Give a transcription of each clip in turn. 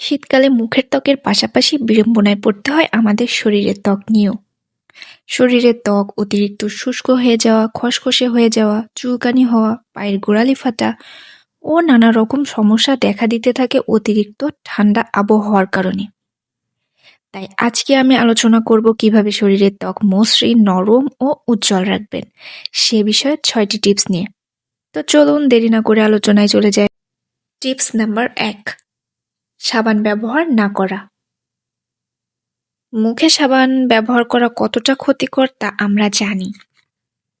শীতকালে মুখের ত্বকের পাশাপাশি বিড়ম্বনায় পড়তে হয় আমাদের শরীরের ত্বক নিয়েও। শরীরের ত্বক অতিরিক্ত শুষ্ক হয়ে যাওয়া, খসখসে হয়ে যাওয়া, চুলকানি হওয়া, পায়ের গোড়ালি ফাটা ও নানা রকম সমস্যা দেখা দিতে থাকে অতিরিক্ত ঠান্ডা আবহাওয়ার কারণে। তাই আজকে আমি আলোচনা করব কীভাবে শরীরের ত্বক মসৃণ, নরম ও উজ্জ্বল রাখবেন। সে বিষয়ে ছয়টি টিপস নিয়ে। তো চলুন দেরি না করে আলোচনায় চলে যায় টিপস নাম্বার এক সাবান ব্যবহার না করা। মুখে সাবান ব্যবহার করা কতটা ক্ষতিকর তা আমরা জানি।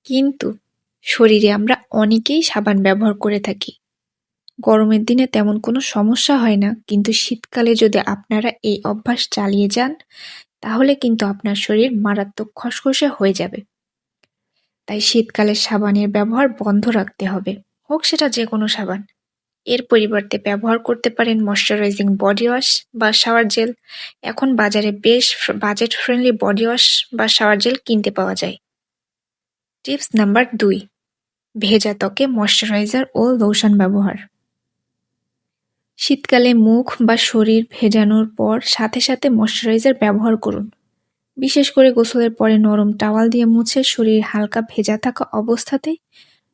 কিন্তু শরীরে আমরা অনেকেই সাবান ব্যবহার করে থাকি। গরমের দিনে তেমন কোনো সমস্যা হয় না, কিন্তু শীতকালে যদি আপনারা এই অভ্যাস চালিয়ে যান, তাহলে কিন্তু আপনার শরীর মারাত্মক খসখসে হয়ে যাবে। তাই শীতকালে সাবানের ব্যবহার বন্ধ রাখতে হবে। হোক সেটা যে কোনো সাবান। এর পরিবর্তে ব্যবহার করতে পারেন ময়শ্চারাইজিং বডি ওয়াশ বা শাওয়ার জেল এখন বাজারে বেশ বাজেট ফ্রেন্ডলি বডি ওয়াশ বা শাওয়ার জেল কিনতে পাওয়া যায়। টিপস নাম্বার দুই, ভেজা ত্বকে ময়শ্চারাইজার ও লোশন ব্যবহার। শীতকালে মুখ বা শরীর ভেজানোর পর সাথে সাথে ময়শ্চারাইজার ব্যবহার করুন। বিশেষ করে গোসলের পরে নরম টাওয়াল দিয়ে মুছে শরীর হালকা ভেজা থাকা অবস্থাতেই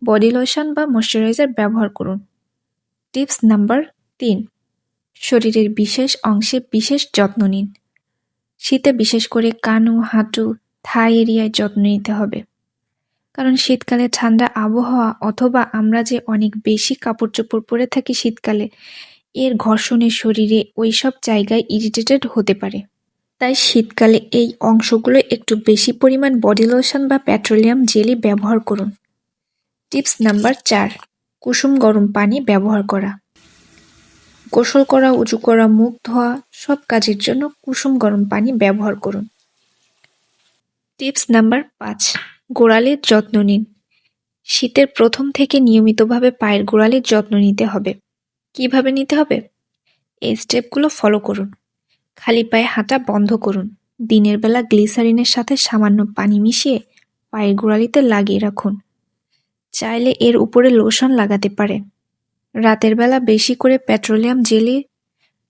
বডি লোশন বা ময়শ্চারাইজার ব্যবহার করুন। টিপস নাম্বার তিন। শরীরের বিশেষ অংশে বিশেষ যত্ন নিন। শীতে বিশেষ করে কানু, হাঁটু, থাই এরিয়ায় যত্ন নিতে হবে। কারণ শীতকালে ঠান্ডা আবহাওয়া অথবা আমরা যে অনেক বেশি কাপড় চোপড় পরে থাকি শীতকালে, এর ঘর্ষণে শরীরে ওই সব জায়গায় ইরিটেটেড হতে পারে। তাই শীতকালে এই অংশগুলো একটু বেশি পরিমাণ বডি লোশন বা পেট্রোলিয়াম জেলি ব্যবহার করুন। টিপস নাম্বার চার। কুসুম গরম পানি ব্যবহার করা। গোসল করা উঁচু করা, মুখ ধোয়া, সব কাজের জন্য কুসুম গরম পানি ব্যবহার করুন। টিপস নাম্বার পাঁচ গোড়ালির যত্ন নিন। শীতের প্রথম থেকে নিয়মিতভাবে পায়ের গোড়ালির যত্ন নিতে হবে। কীভাবে নিতে হবে? এই স্টেপগুলো ফলো করুন। খালি পায়ে হাঁটা বন্ধ করুন। দিনের বেলা গ্লিসারিনের সাথে সামান্য পানি মিশিয়ে পায়ের গোড়ালিতে লাগিয়ে রাখুন। চাইলে এর উপরে লোশন লাগাতে পারে। রাতের বেলা বেশি করে পেট্রোলিয়াম জেলি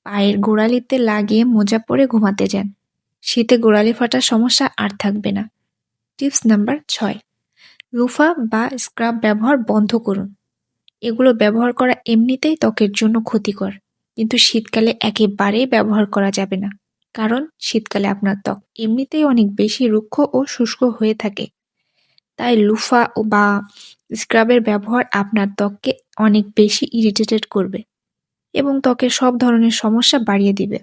পায়ের গোড়ালিতে লাগিয়ে মোজা পরে ঘুমাতে যান। শীতে গোড়ালি ফাটার সমস্যা আর থাকবে না। টিপস নাম্বার ছয়, লুফা বা স্ক্রাব ব্যবহার বন্ধ করুন। এগুলো ব্যবহার করা এমনিতেই ত্বকের জন্য ক্ষতিকর, কিন্তু শীতকালে একেবারেই ব্যবহার করা যাবে না, কারণ শীতকালে আপনার ত্বক এমনিতেই অনেক বেশি রুক্ষ ও শুষ্ক হয়ে থাকে। তাই লুফা বা স্ক্রাবের ব্যবহার আপনার ত্বককে অনেক বেশি ইরিটেটেড করবে এবং ত্বকের সব ধরনের সমস্যা বাড়িয়ে দিবে।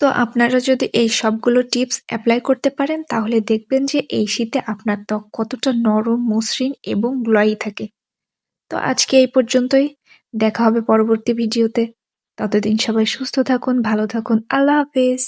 তো আপনারা যদি এই সবগুলো টিপস অ্যাপ্লাই করতে পারেন, তাহলে দেখবেন যে এই শীতে আপনার ত্বক কতটা নরম, মসৃণ এবং গ্লয়ি থাকে। তো আজকে এই পর্যন্তই। দেখা হবে পরবর্তী ভিডিওতে। ততদিন সবাই সুস্থ থাকুন, ভালো থাকুন। আল্লাহ হাফেজ।